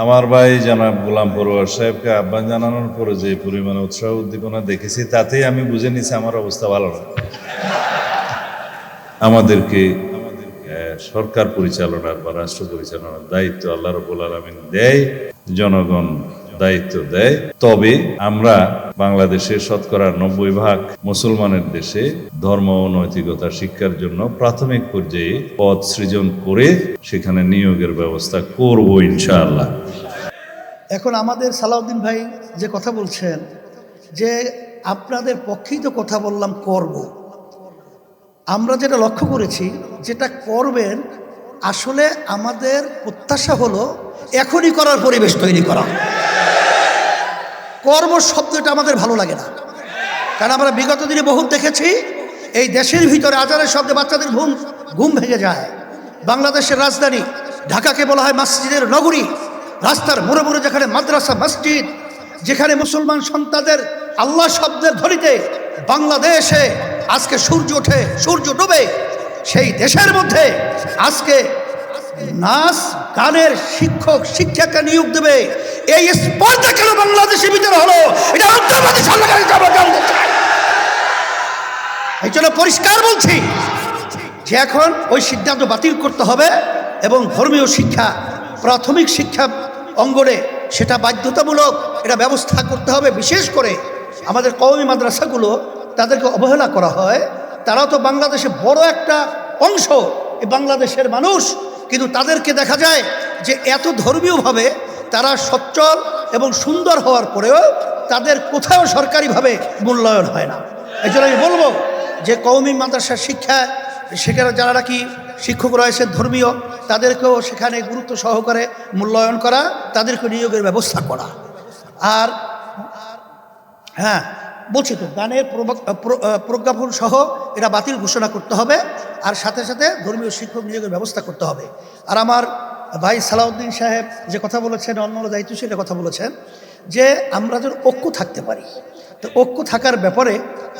আমার ভাই জানা গোলাম পরোয়ার সাহেবকে আহ্বান জানানোর পরে যে পরিমাণে উৎসাহ উদ্দীপনা দেখেছি, তাতেই আমি বুঝে নিছি আমার অবস্থা ভালো না। আমাদেরকে সরকার পরিচালনা বা রাষ্ট্র পরিচালনার দায়িত্ব আল্লাহ রবুল আলমিন দেয়, জনগণ দায়িত্ব দেয়। তবে আমরা বাংলাদেশের শতকরা নব্বই ভাগ মুসলমানের দেশে ধর্ম ও নৈতিকতা শিক্ষার জন্য প্রাথমিক পর্যায়ে পদ সৃজন করে সেখানে নিয়োগের ব্যবস্থা করব ইনশাআল্লাহ। এখন আমাদের সালাউদ্দিন ভাই যে কথা বলছেন, যে আপনাদের পক্ষেই তো কথা বললাম করব। আমরা যেটা লক্ষ্য করেছি, যেটা করবেন, আসলে আমাদের প্রত্যাশা হলো এখনই করার পরিবেশ তৈরি করা। কর্ম শব্দটা আমাদের ভালো লাগে না। কারণ আমরা বিগত দিনে বহুত দেখেছি, এই দেশের ভিতরে আজারের শব্দে বাচ্চাদের ঘুম ঘুম ভেঙে যায়। বাংলাদেশের রাজধানী, ঢাকাকে বলা হয় মসজিদের নগরী। রাস্তার মোড়ে মোড়ে যেখানে মাদ্রাসা, মসজিদ, যেখানে মুসলমান সন্তানদের আল্লাহ শব্দের ধরিতে বাংলাদেশে আজকে সূর্য ওঠে, সূর্য ডুবে, সেই দেশের মধ্যে আজকে নাচ গানের শিক্ষক, শিক্ষাকে নিয়োগ দেবে। এই স্পর্ধা কেন বাংলাদেশের ভিতরে হলো? এটা এই জন্য পরিষ্কার বলছি যে এখন ওই সিদ্ধান্ত বাতিল করতে হবে এবং ধর্মীয় শিক্ষা, প্রাথমিক শিক্ষা অঙ্গনে সেটা বাধ্যতামূলক এটা ব্যবস্থা করতে হবে। বিশেষ করে আমাদের কওমি মাদ্রাসাগুলো তাদেরকে অবহেলা করা হয়। তারা তো বাংলাদেশে বড় একটা অংশ এই বাংলাদেশের মানুষ। কিন্তু তাদেরকে দেখা যায় যে এত ধর্মীয়ভাবে তারা সচ্ছল এবং সুন্দর হওয়ার পরেও তাদের কোথাও সরকারিভাবে মূল্যায়ন হয় না। এই আমি বলব যে কৌমি মাদ্রাসার শিক্ষা, সেখানে যারা নাকি শিক্ষক রয়েছে ধর্মীয়, তাদেরকেও সেখানে গুরুত্ব সহকারে মূল্যায়ন করা, তাদেরকে নিয়োগের ব্যবস্থা করা। আর হ্যাঁ বলছি তো, গানের প্রজ্ঞাপন সহ এটা বাতিল ঘোষণা করতে হবে, আর সাথে সাথে ধর্মীয় শিক্ষক নিয়োগের ব্যবস্থা করতে হবে। আর আমার ভাই সালাউদ্দিন সাহেব যে কথা বলেছেন অন্য দায়িত্বশীলের কথা বলেছেন, যে আমরা যেন ঐক্য থাকতে পারি। তো ঐক্য থাকার ব্যাপারে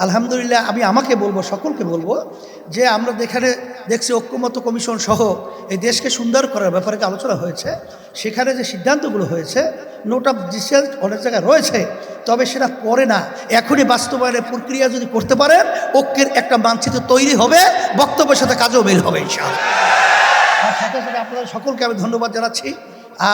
আলহামদুলিল্লাহ আমি আমাকে বলব, সকলকে বলব, যে আমরা যেখানে দেখছি ঐক্যমত কমিশন সহ এই দেশকে সুন্দর করার ব্যাপারে আলোচনা হয়েছে, সেখানে যে সিদ্ধান্তগুলো হয়েছে নোট অফ ডিসেন্ট অনেক জায়গায় রয়েছে, তবে সেটা পরে না। এখনই বাস্তবায়নের প্রক্রিয়া যদি করতে পারেন, ঐক্যের একটা মানচিত্র তৈরি হবে, বক্তব্যের সাথে কাজও বের হবে, ইনশাআল্লাহ। সাথে সাথে আপনাদের সকলকে আমি ধন্যবাদ জানাচ্ছি।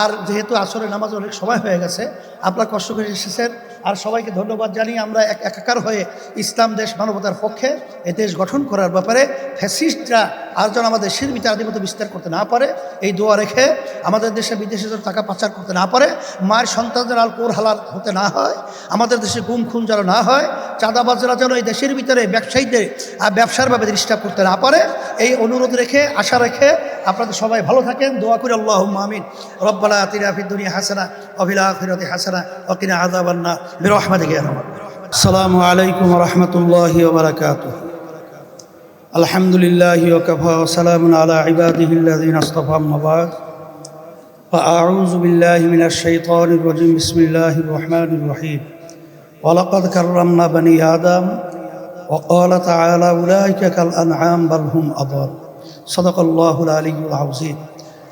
আর যেহেতু আসরে নামাজ অনেক সময় হয়ে গেছে, আপনার কষ্ট করে এসেছেন। আর সবাইকে ধন্যবাদ জানিয়ে আমরা এক একাকার হয়ে ইসলাম দেশ মানবতার পক্ষে এ দেশ গঠন করার ব্যাপারে ফ্যাসিস্টরা আর যেন আমাদের ভিতরে আধিপত্য বিস্তার করতে না পারে, এই দোয়া রেখে আমাদের দেশে বিদেশে যেন টাকা পাচার করতে না পারে, মায়ের সন্তানদের আল কোর হালাল হতে না হয়, আমাদের দেশে গুম খুন যেন না হয় চাঁদাবাজরা যেন এই দেশের ভিতরে ব্যবসায়ীদের আর ব্যবসার ভাবে ডিস্টার্ব করতে না পারে এই অনুরোধ রেখে আশা রেখে আপনাদের সবাই ভালো থাকেন দোয়া করি আল্লাহ আমিন রব্বালা আতিনা ফিদ দুনিয়া হাসানা অভিলা আখিরাতি হাসানা অকিনা আযাবান্না বিরহমাতিকা ইয়া রাব্বাল আসসালামু আলাইকুম ওয়া রাহমাতুল্লাহি ওয়া বারাকাতুহু আলহামদুলিল্লাহি ওয়া কাফা ওয়া সালামুন আলা ইবাদিহিল্লাযিনা ইসতাফা আম্মা বা'দ فأعوذ بالله من الشيطان الرجيم بسم الله الرحمن الرحيم ولقد كرمنا بني آدم وقال تعالى أولئك كالأنعام بل هم أضل صدق الله العلي العظيم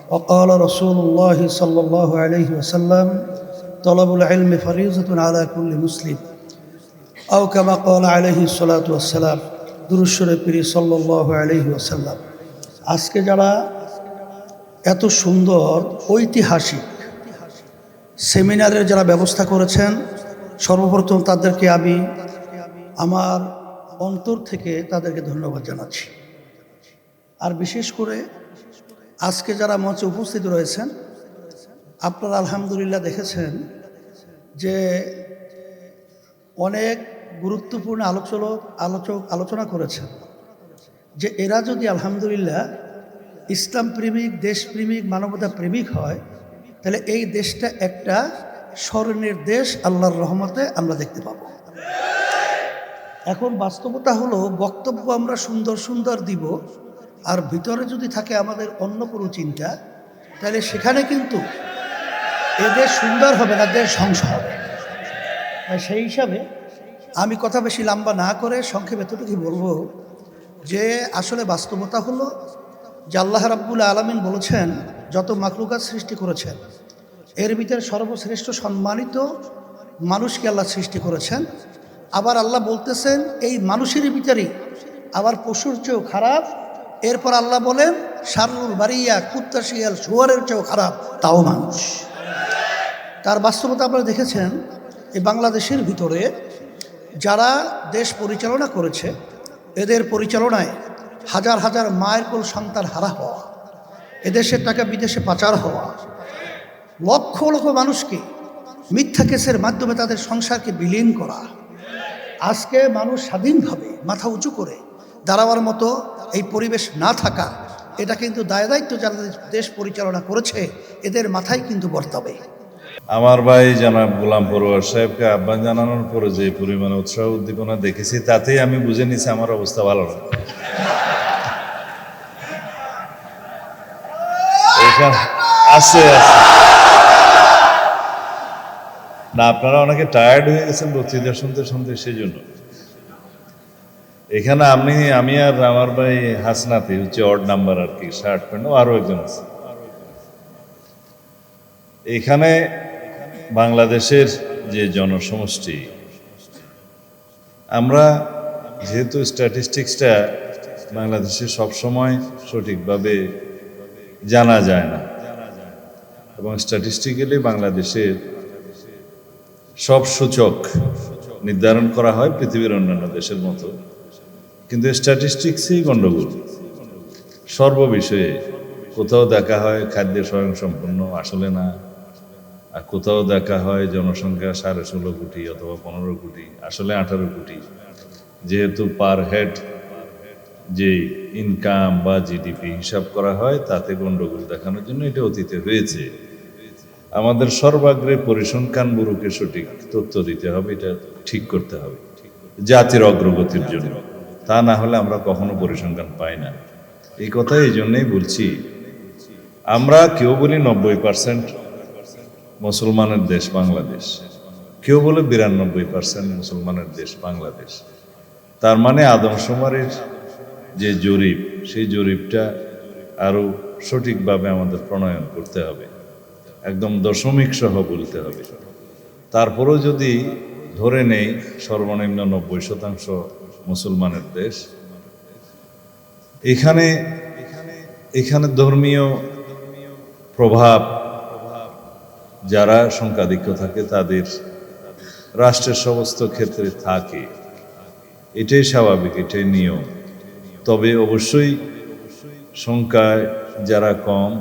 وقال رسول الله صلى الله عليه وسلم طلب العلم فريضة على كل مسلم أو كما قال عليه الصلاة والسلام দুরুশ্বরে পিরি সাল্লাহ আলহি ওসাল্লাম আজকে যারা এত সুন্দর ঐতিহাসিক সেমিনারের যারা ব্যবস্থা করেছেন সর্বপ্রথম তাদেরকে আমি আমার অন্তর থেকে তাদেরকে ধন্যবাদ জানাচ্ছি। আর বিশেষ করে আজকে যারা মঞ্চে উপস্থিত রয়েছেন, আপনারা আলহামদুলিল্লাহ দেখেছেন যে অনেক গুরুত্বপূর্ণ আলোচক আলোচক আলোচনা করেছেন যে এরা যদি আলহামদুলিল্লাহ ইসলাম প্রেমিক দেশপ্রেমিক মানবতা প্রেমিক হয়, তাহলে এই দেশটা একটা স্মরণের দেশ আল্লাহর রহমতে আমরা দেখতে পাব। এখন বাস্তবতা হলো, বক্তব্য আমরা সুন্দর সুন্দর দিব, আর ভিতরে যদি থাকে আমাদের অন্য কোনো চিন্তা, তাহলে সেখানে কিন্তু এদের সুন্দর হবে না, দেশ ধ্বংস হবে। সেই হিসাবে আমি কথা বেশি লম্বা না করে সংক্ষেপে এতটুকুই বলব যে, আসলে বাস্তবতা হলো যে আল্লাহ রাব্বুল আলমিন বলেছেন, যত মাকলুকাত সৃষ্টি করেছেন এর ভিতরে সর্বশ্রেষ্ঠ সম্মানিত মানুষকে আল্লাহ সৃষ্টি করেছেন। আবার আল্লাহ বলতেছেন, এই মানুষের ভিতরেই আবার পশুর চেয়েও খারাপ। এরপর আল্লাহ বলেন সারুল বাড়িয়া কুত্তা, শিয়াল, শুয়ারের চেয়েও খারাপ, তাও মানুষ। তার বাস্তবতা আপনারা দেখেছেন, এই বাংলাদেশের ভিতরে যারা দেশ পরিচালনা করেছে, এদের পরিচালনায় হাজার হাজার মায়ের কোল সন্তান হারা হওয়া এদেশের টাকা বিদেশে পাচার হওয়া লক্ষ লক্ষ মানুষকে মিথ্যা কেসের মাধ্যমে তাদের সংসারকে বিলীন করা। আজকে মানুষ স্বাধীনভাবে মাথা উঁচু করে দাঁড়াবার মতো এই পরিবেশ না থাকা, এটা কিন্তু দায় দায়িত্ব যারা দেশ পরিচালনা করেছে, এদের মাথায় কিন্তু বর্তাবে। আমার ভাই জনাব গোলাম পড়ুয়ার সাহেবকে আহ্বান জানানোর পরে যে পরিমাণে উৎসাহ উদ্দীপনা দেখেছি, তাতেই আমি বুঝে নিছি আমার অবস্থা ভালো না। আছে আছে। না, আপনারা অনেকে টায়ার্ড হয়ে গেছেন বক্তৃতা শুনতে শুনতে সেই জন্য এখানে আমি আমি আর আমার ভাই হাসনাতি, হচ্ছে অড নাম্বার আর কি শার্ট প্যান্ট আরও একজন আছে। এখানে বাংলাদেশের যে জনসমষ্টি, আমরা যেহেতু স্ট্যাটিস্টিক্সটা বাংলাদেশে সবসময় সঠিকভাবে জানা যায় না, এবং স্ট্যাটিস্টিক্যালি বাংলাদেশের সব সূচক নির্ধারণ করা হয় পৃথিবীর অন্যান্য দেশের মতো। কিন্তু স্ট্যাটিস্টিক্সই গণ্ডগোল। সর্ববিষয়ে কোথাও দেখা হয় খাদ্যে স্বয়ংসম্পূর্ণ আসলে না, আর কোথাও দেখা হয় জনসংখ্যা সাড়ে ষোলো কোটি অথবা পনেরো কোটি, আসলে আঠারো কোটি। যেহেতু পার হেড যে ইনকাম বা জিডিপি হিসাব করা হয়, তাতে গণ্ডগোল দেখানোর জন্য এটা অতীতে হয়েছে। আমাদের সর্বাগ্রে পরিসংখ্যান ব্যুরোকে সঠিক তথ্য দিতে হবে, এটা ঠিক করতে হবে, জাতির অগ্রগতির জন্য। তা না হলে আমরা কখনো পরিসংখ্যান পাই না। এই কথা এই জন্যই বলছি, আমরা কেউ বলি নব্বই পার্সেন্ট মুসলমানের দেশ বাংলাদেশ, কেউ বলে বিরানব্বই পার্সেন্ট মুসলমানের দেশ বাংলাদেশ। তার মানে আদমশুমারির যে জরিপ, সেই জরিপটা আরও সঠিকভাবে আমাদের প্রণয়ন করতে হবে। একদম দশমিক সহ বলতে হবে। তারপরেও যদি ধরে নেই সর্বনিম্ন নব্বই শতাংশ মুসলমানের দেশ, এখানে এখানে ধর্মীয় প্রভাব, যারা সংখ্যাধিক্য থাকে তাদের রাষ্ট্রের সমস্ত ক্ষেত্রে থাকে। এটাই স্বাভাবিক, এটাই নিয়ম। তবে অবশ্যই সংখ্যায় যারা কম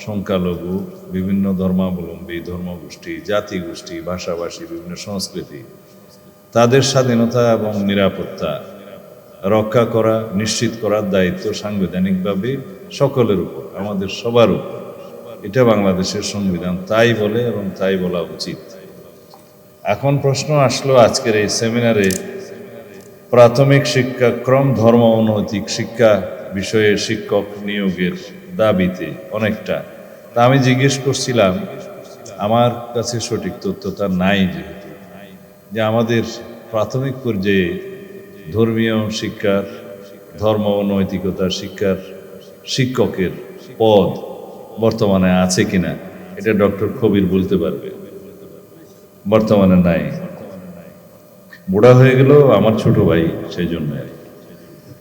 সংখ্যালঘু, বিভিন্ন ধর্মাবলম্বী, ধর্মগোষ্ঠী, জাতিগোষ্ঠী, ভাষাভাষী, বিভিন্ন সংস্কৃতি, তাদের স্বাধীনতা এবং নিরাপত্তা রক্ষা করা, নিশ্চিত করার দায়িত্ব সাংবিধানিকভাবে সকলের উপর, আমাদের সবার উপর। এটা বাংলাদেশের সংবিধান, তাই বলে এবং তাই বলা উচিত। এখন প্রশ্ন আসলো আজকের এই সেমিনারে, প্রাথমিক শিক্ষাক্রম, ধর্ম, অনৈতিক শিক্ষা বিষয়ে শিক্ষক নিয়োগের দাবিতে অনেকটা। তা আমি জিজ্ঞেস করছিলাম, আমার কাছে সঠিক তথ্যটা নাই যেহেতু, যে আমাদের প্রাথমিক পর্যায়ে ধর্মীয় শিক্ষার, ধর্ম ও নৈতিকতার শিক্ষার শিক্ষকের পদ বর্তমানে আছে কিনা, এটা ডক্টর কবির বলতে পারবে। বর্তমানে নাই। বুড়া হয়ে গেল আমার ছোট ভাই, সেই জন্য।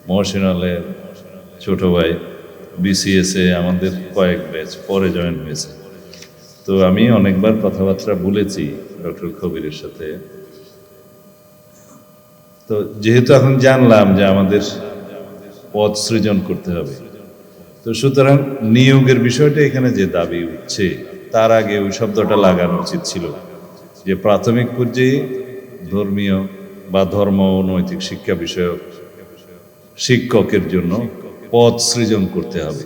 মহসিনালের ছোট ভাই বিসিএসে আমাদের কয়েক ব্যাচ পরে জয়েন হয়েছে। তো আমি অনেকবার কথাবার্তা বলেছি ডক্টর কবিরের সাথে। তো যেহেতু এখন জানলাম যে আমাদের পদ সৃজন করতে হবে, তো সুতরাং নিয়োগের বিষয়টা এখানে যে দাবি উঠছে, তার আগে ওই শব্দটা লাগানো উচিত ছিল যে প্রাথমিক পর্যায়ে ধর্মীয় বা ধর্ম নৈতিক শিক্ষা বিষয়ক শিক্ষকের জন্য পদ সৃজন করতে হবে।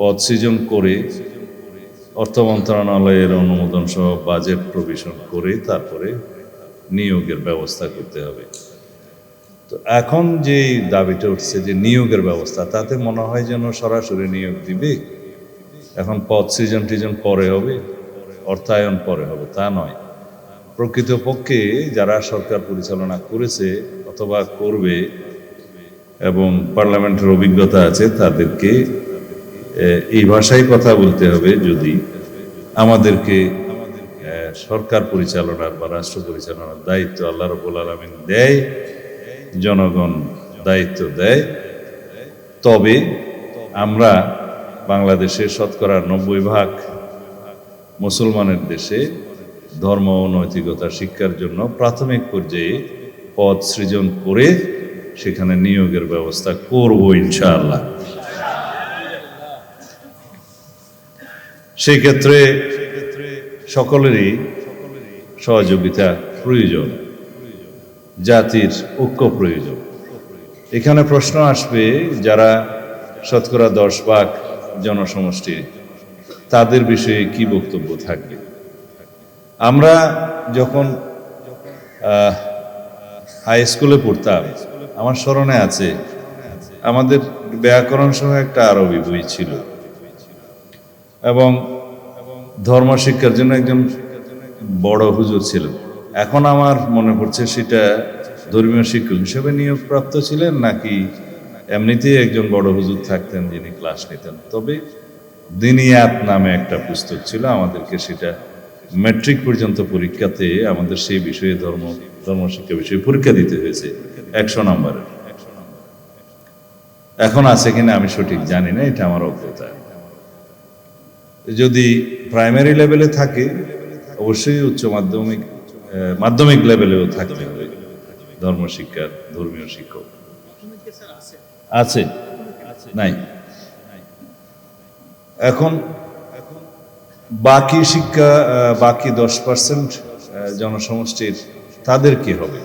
পদ সৃজন করে অর্থ মন্ত্রণালয়ের অনুমোদন সহ বাজেট প্রভিশন করে তারপরে নিয়োগের ব্যবস্থা করতে হবে। তো এখন যে দাবিটা উঠছে যে নিয়োগের ব্যবস্থা, তাতে মনে হয় যেন সরাসরি নিয়োগ দিবে। এখন পদ সৃজন টিজন পরে হবে, অর্থায়ন পরে হবে, তা নয়। প্রকৃতপক্ষে যারা সরকার পরিচালনা করেছে অথবা করবে এবং পার্লামেন্টের অভিজ্ঞতা আছে, তাদেরকে এই ভাষায় কথা বলতে হবে যদি আমাদেরকে সরকার পরিচালনার বা রাষ্ট্র পরিচালনার দায়িত্ব আল্লাহ রবুল আলমিন দেয়, জনগণ দায়িত্ব দেয়, তবে আমরা বাংলাদেশের শতকরা নব্বই ভাগ মুসলমানের দেশে ধর্ম ও নৈতিকতা শিক্ষার জন্য প্রাথমিক পর্যায়ে পদ সৃজন করে সেখানে নিয়োগের ব্যবস্থা করব ইনশাআল্লাহ। সেই ক্ষেত্রে সকলেরই সহযোগিতা প্রয়োজন, জাতির ঐক্য প্রয়োজন। এখানে প্রশ্ন আসবে, যারা শতকরা দশ ভাগ জনসমষ্টি, তাদের বিষয়ে কি বক্তব্য থাকবে? আমরা যখন হাই স্কুলে পড়তাম আমার স্মরণে আছে, আমাদের ব্যাকরণ সহ একটা আরবি বই ছিল। এবং ধর্ম শিক্ষার জন্য একজন বড় হুজুর ছিলেন। এখন আমার মনে পড়ছে সেটা ধর্মীয় শিক্ষক হিসেবে নিয়োগপ্রাপ্ত ছিলেন নাকি এমনিতেই একজন বড় হুজুর থাকতেন যিনি ক্লাস নিতেন। তবে দিনিয়াত নামে একটা পুস্তক ছিল আমাদেরকে সেটা ম্যাট্রিক পর্যন্ত পরীক্ষাতে আমাদের সেই বিষয়ে ধর্ম ধর্মশিক্ষা বিষয়ে পরীক্ষা দিতে হয়েছে। একশো নম্বরের। এখন আছে কিনা আমি সঠিক জানি না, এটা আমার অজ্ঞতা। যদি প্রাইমারি লেভেলে থাকে, অবশ্যই উচ্চ মাধ্যমিক মাধ্যমিক লেভেলেও থাকতে হবে। ধর্মশিক্ষার, ধর্মীয় শিক্ষক। আছে। নাই। এখন বাকি শিক্ষা বাকি দশ পার্সেন্ট জনসমষ্টির, তাদের কি হবে?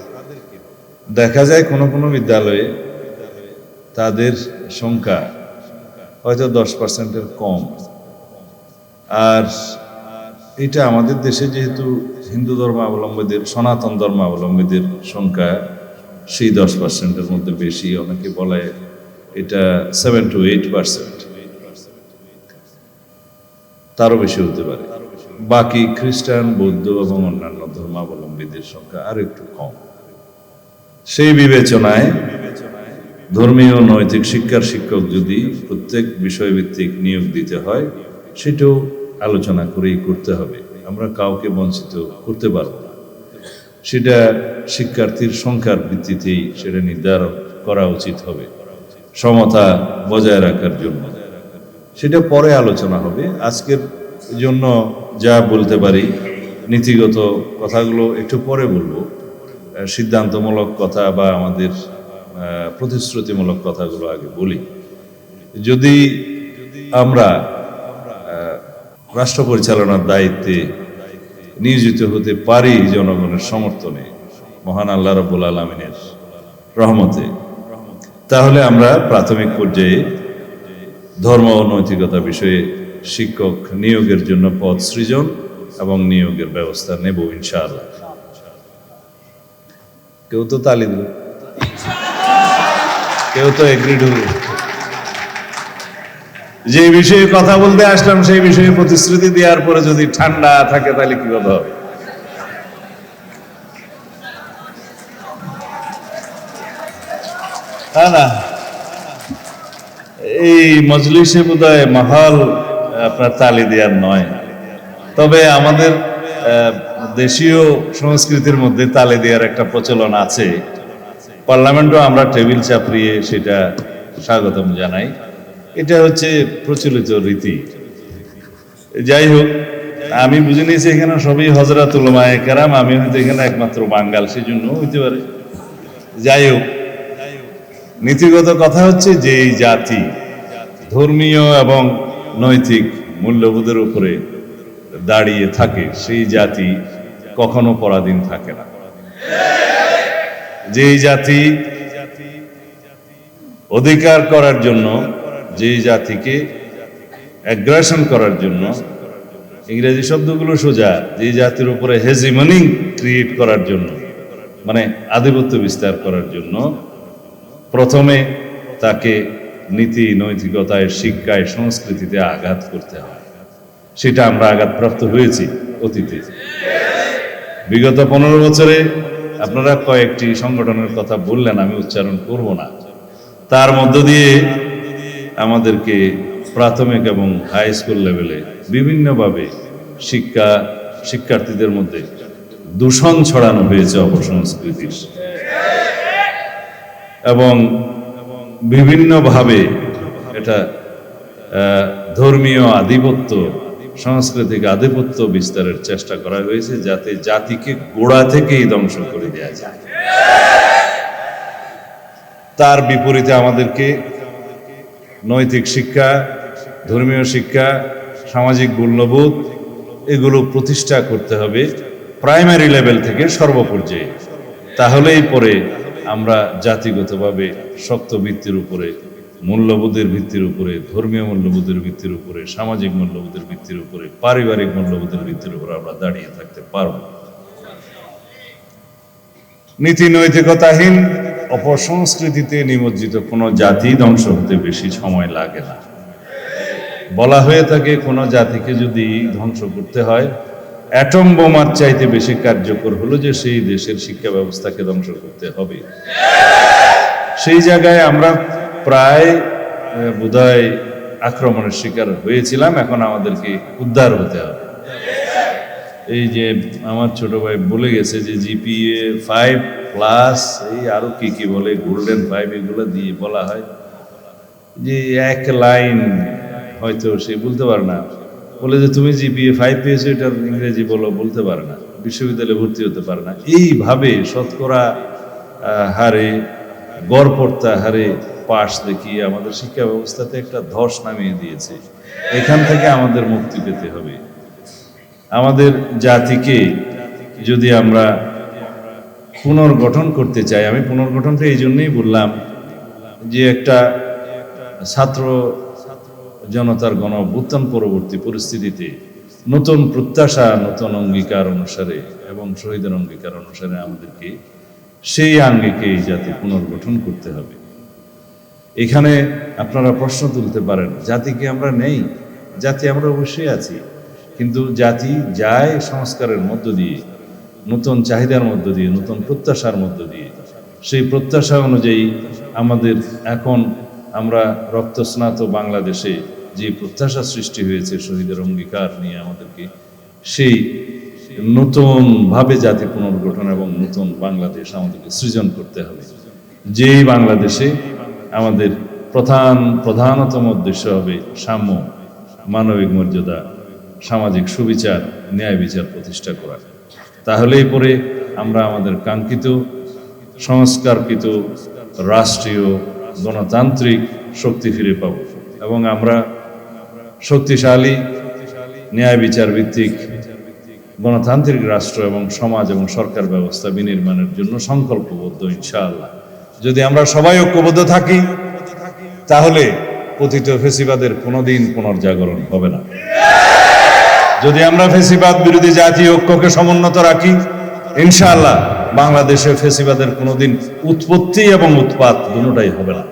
দেখা যায় কোনো কোনো বিদ্যালয়ে তাদের সংখ্যা হয়তো দশ পার্সেন্টের কম। আর এটা আমাদের দেশে যেহেতু হিন্দু ধর্মাবলম্বীদের, সনাতন ধর্মাবলম্বীদের সংখ্যা সেই দশ পার্সেন্টের মধ্যে বেশি। অনেকে বলে এটা সেভেন টু এইট পার্সেন্ট তারও বেশি হতে পারে। বাকি খ্রিস্টান, বৌদ্ধ এবং অন্যান্য ধর্মাবলম্বীদের সংখ্যা আরও একটু কম। সেই বিবেচনায় ধর্মীয় নৈতিক শিক্ষার শিক্ষক যদি প্রত্যেক বিষয়ভিত্তিক নিয়োগ দিতে হয়, সেটাও আলোচনা করেই করতে হবে। আমরা কাউকে বঞ্চিত করতে পারব না। সেটা শিক্ষার্থীর সংখ্যার ভিত্তিতেই সেটা নির্ধারণ করা উচিত হবে। সমতা বজায় রাখার জন্য। সেটা পরে আলোচনা হবে। আজকের জন্য যা বলতে পারি, নীতিগত কথাগুলো একটু পরে বলব। সিদ্ধান্তমূলক কথা বা আমাদের প্রতিশ্রুতিমূলক কথাগুলো আগে বলি। যদি আমরা রাষ্ট্র পরিচালনার দায়িত্বে নিয়োজিত হতে পারি জনগণের সমর্থনে, মহান আল্লাহ রবুল আলমিনের রহমতে, তাহলে আমরা প্রাথমিক পর্যায়ে ধর্ম ও নৈতিকতা বিষয়ে শিক্ষক নিয়োগের জন্য পদ সৃজন এবং নিয়োগের ব্যবস্থা নেব ইনশাআল্লাহ। কেউ তো তালি দিল কেউ তো এগ্রিড হল যে বিষয়ে কথা বলতে আসলাম, সেই বিষয়ে প্রতিশ্রুতি দেওয়ার পরে যদি ঠান্ডা থাকে, তাহলে কি কথা হবে না। এই মজলিসে বোধহয় মহল, আপনার তালি দেওয়ার নয়। তবে আমাদের দেশীয় সংস্কৃতির মধ্যে তালে দেওয়ার একটা প্রচলন আছে। পার্লামেন্টও আমরা টেবিল চাপড়িয়ে সেটা স্বাগতম জানাই। এটা হচ্ছে প্রচলিত রীতি। যাই হোক, আমি বুঝে নিয়েছি এখানে সবই হজরতুল মায়ে কেরাম আমি হয়তো এখানে একমাত্র বাঙ্গাল সেই জন্য হইতে পারে। যাই হোক, নীতিগত কথা হচ্ছে যে এই জাতি ধর্মীয় এবং নৈতিক মূল্যবোধের উপরে দাঁড়িয়ে থাকে, সেই জাতি কখনো পরাধীন থাকে না। যেই জাতি অধিকার করার জন্য, যেই জাতিকে অ্যাগ্রেশন করার জন্য, ইংরেজি শব্দগুলো সোজা যে জাতির উপরে হেজিমনি ক্রিয়েট করার জন্য মানে আধিপত্য বিস্তার করার জন্য, প্রথমে তাকে নীতি, নৈতিকতায়, শিক্ষায়, সংস্কৃতিতে আঘাত করতে হয়। সেটা আমরা আঘাতপ্রাপ্ত হয়েছি অতীতে। বিগত পনেরো বছরে আপনারা কয়েকটি সংগঠনের কথা বললেন, আমি উচ্চারণ করব না। তার মধ্য দিয়ে আমাদেরকে প্রাথমিক এবং হাই স্কুল লেভেলে বিভিন্নভাবে শিক্ষা, শিক্ষার্থীদের মধ্যে দূষণ ছড়ানো হয়েছে অপসংস্কৃতির। এবং বিভিন্নভাবে এটা ধর্মীয় আধিপত্য সাংস্কৃতিক আধিপত্য বিস্তারের চেষ্টা করা হয়েছে যাতে জাতিকে গোড়া থেকেই ধ্বংস করে দেওয়া যায়। তার বিপরীতে আমাদেরকে নৈতিক শিক্ষা, ধর্মীয় শিক্ষা, সামাজিক মূল্যবোধ এগুলো প্রতিষ্ঠা করতে হবে প্রাইমারি লেভেল থেকে সর্বপর্যায়ে। তাহলেই পরে আমরা জাতিগতভাবে শক্ত ভিত্তির উপরে মূল্যবোধের ভিত্তির উপরে, ধর্মীয় মূল্যবোধের ভিত্তির উপরে, সামাজিক মূল্যবোধের ভিত্তির উপরে, পারিবারিক মূল্যবোধের ভিত্তির উপরে আমরা দাঁড়িয়ে থাকতে পারব। নীতি নৈতিকতাহীন অপসংস্কৃতিতে নিমজ্জিত কোনো জাতি ধ্বংস হতে বেশি সময় লাগে না। বলা হয়ে থাকে, কোনো জাতিকে যদি ধ্বংস করতে হয়, অ্যাটম বোমার চাইতে বেশি কার্যকর হলো যে সেই দেশের শিক্ষা ব্যবস্থাকে ধ্বংস করতে হবে। সেই জায়গায় আমরা প্রায় বোধহয় আক্রমণের শিকার হয়েছিলাম, এখন আমাদেরকে উদ্ধার হতে হবে। এই যে আমার ছোট ভাই বলে গেছে যে জিপিএ ফাইভ প্লাস এই আরও কি কি বলে গোল্ডেন ফাইভ এগুলো দিয়ে বলা হয়। যে এক লাইন হয়তো সে বলতে পারে না। বলে যে তুমি জিপিএ ফাইভ পেয়েছ, এটার ইংরেজি বলো, বলতে পারে না। বিশ্ববিদ্যালয়ে ভর্তি হতে পারে না। এইভাবে শতকরা হারে, গড়পড়তা হারে পাশ দেখিয়ে আমাদের শিক্ষা ব্যবস্থাতে একটা ধস নামিয়ে দিয়েছে। এখান থেকে আমাদের মুক্তি পেতে হবে। আমাদের জাতিকে যদি আমরা পুনর্গঠন করতে চাই, আমি পুনর্গঠনটা এই জন্যই বললাম যে একটা ছাত্র জনতার গণ অভ্যুত্থান পরবর্তী পরিস্থিতিতে নতুন প্রত্যাশা, নতুন অঙ্গীকার অনুসারে এবং শহীদের অঙ্গীকার অনুসারে আমাদেরকে সেই আঙ্গিকে এই জাতি পুনর্গঠন করতে হবে। এখানে আপনারা প্রশ্ন তুলতে পারেন, জাতি কি আমরা নেই? জাতি আমরা অবশ্যই আছি, কিন্তু জাতি যায় সংস্কারের মধ্য দিয়ে, নতুন চাহিদার মধ্য দিয়ে, নতুন প্রত্যাশার মধ্য দিয়ে। সেই প্রত্যাশা অনুযায়ী আমাদের এখন আমরা রক্তস্নাত বাংলাদেশে যে প্রত্যাশা সৃষ্টি হয়েছে শহীদের অঙ্গীকার নিয়ে আমাদেরকে, সেই নতুনভাবে জাতি পুনর্গঠন এবং নতুন বাংলাদেশ আমাদেরকে সৃজন করতে হবে। যেই বাংলাদেশে আমাদের প্রধান, প্রধানতম উদ্দেশ্য হবে সাম্য, মানবিক মর্যাদা, সামাজিক সুবিচার, ন্যায় বিচার প্রতিষ্ঠা করা। তাহলেই পরে আমরা আমাদের কাঙ্ক্ষিত, সংস্কারকৃত রাষ্ট্রীয় গণতান্ত্রিক শক্তি ফিরে পাব এবং আমরা শক্তিশালী, ন্যায় বিচার ভিত্তিক গণতান্ত্রিক রাষ্ট্র এবং সমাজ এবং সরকার ব্যবস্থা বিনির্মাণের জন্য সংকল্পবদ্ধ, ইনশাআল্লাহ। যদি আমরা সবাই ঐক্যবদ্ধ থাকি, তাহলে পতিত ফেসিবাদের কোনোদিন পুনর্জাগরণ হবে না। যদি আমরা ফেসিবাদ বিরোধী জাতীয় ঐক্যকে সমুন্নত রাখি, ইনশাআল্লাহ বাংলাদেশে ফেসিবাদের কোনোদিন উৎপত্তি এবং উৎপাত দুটোটাই হবে না।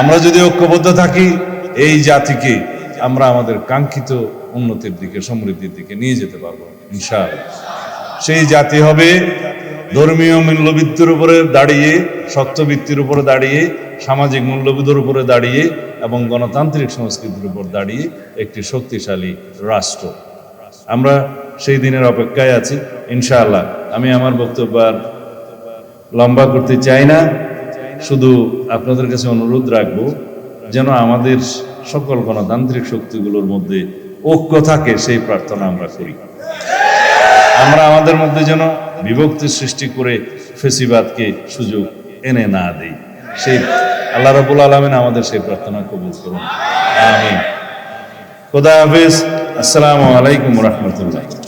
আমরা যদি ঐক্যবদ্ধ থাকি, এই জাতিকে আমরা আমাদের কাঙ্ক্ষিত উন্নতির দিকে, সমৃদ্ধির দিকে নিয়ে যেতে পারব, ইনশাআল্লাহ। সেই জাতি হবে ধর্মীয় মূল্যবৃত্তির উপরে দাঁড়িয়ে শক্তবৃত্তির উপরে দাঁড়িয়ে, সামাজিক মূল্যবোধের উপরে দাঁড়িয়ে এবং গণতান্ত্রিক সংস্কৃতির উপর দাঁড়িয়ে একটি শক্তিশালী রাষ্ট্র। আমরা সেই দিনের অপেক্ষায় আছি। ইনশাআল্লাহ, আমি আমার বক্তব্য লম্বা করতে চাই না। শুধু আপনাদের কাছে অনুরোধ রাখব যেন আমাদের সকল গণতান্ত্রিক শক্তিগুলোর মধ্যে ঐক্য থাকে, সেই প্রার্থনা আমরা করি। আমরা আমাদের মধ্যে যেন বিভক্তি সৃষ্টি করে ফেসিবাদকে সুযোগ এনে না দেই। সেই আল্লাহ রাবুল আলমিন আমাদের সেই প্রার্থনা কবুল করুন। আমি খোদা হাফিজ। আসসালামু আলাইকুম রহমতুল্লাহ।